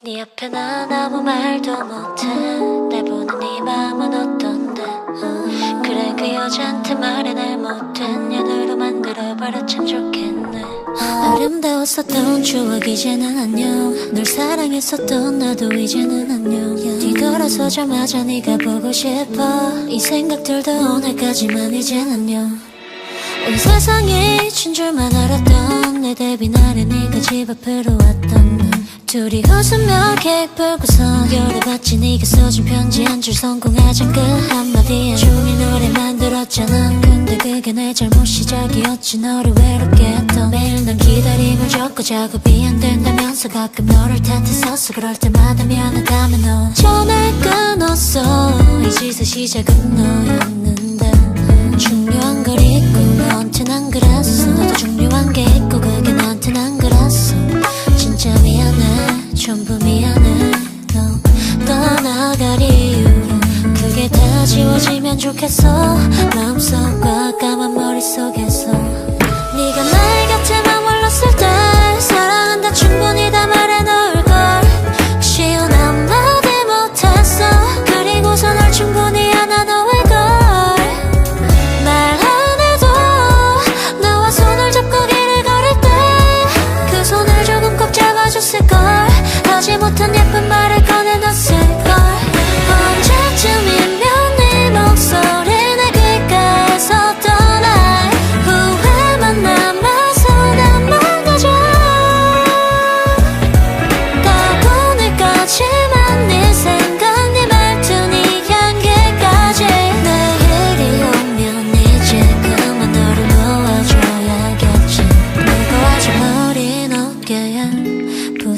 네 앞에 난 아무 말도 못해. 날 보는 네 마음은 어떤데? 어, 그래 그 여자한테 말해 날 못된 년으로 만들어버려 참 좋겠네. 아름다웠었던 추억 이제는 안녕. 널 사랑했었던 나도 이제는 안녕. 뒤돌아서자마자 네가 보고 싶어. 이 생각들도 오늘까지만 이젠 안녕. 온 세상이 진 줄만 알았던 내 데뷔 날에 네가 집 앞으로 왔던 날 둘이 웃으며 케이크 불고서 열어봤지. 네가 써준 편지 한 줄 성공하자. 그 한마디에 종일 노래 만들었잖아. 근데 그게 내 잘못 시작이었지. 너를 외롭게 했던 매일 난 기다림을 줬고 작업이 안 된다면서 가끔 너를 탓했었어 그럴 때마다 미안하다며 너 전에 끊었어. 이 짓의 시작은 너였는 나갈 이유. 그게 다 지워지면 좋겠어. 마음속과 까만 머릿속에서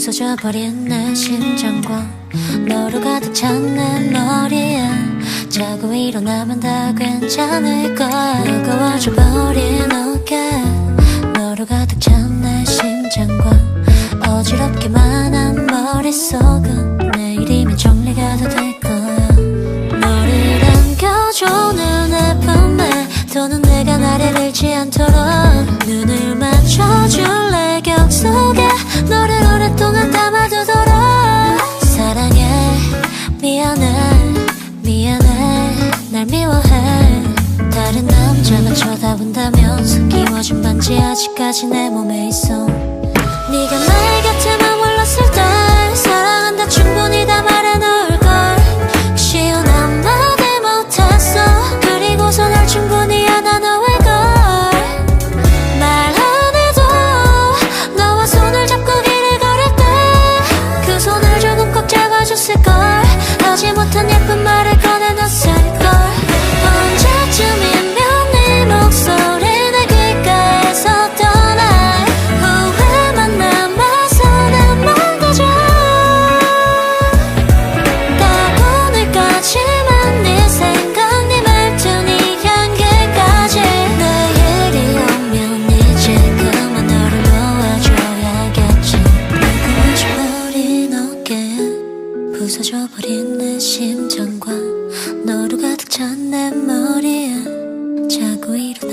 부서져 버린 내 심장과 너로 가득 찬 내 머리에 자고 일어나면 다 괜찮을 거야. 무거워져 버린 어깨 너로 가득 찬 내 심장과 어지럽기만 한 머릿속은 내일이면 정리가 다 될 거야. 너를 안겨줘 눈의 품에. 더는 내가 나를 잃지 않도록 눈을 미워해. 다른 남자가 쳐다본다면서 끼워준 반지 아직까지 내 몸에 있어 부서져버린 내 심장과 너로 가득 찬 내 머리에 일어나면 다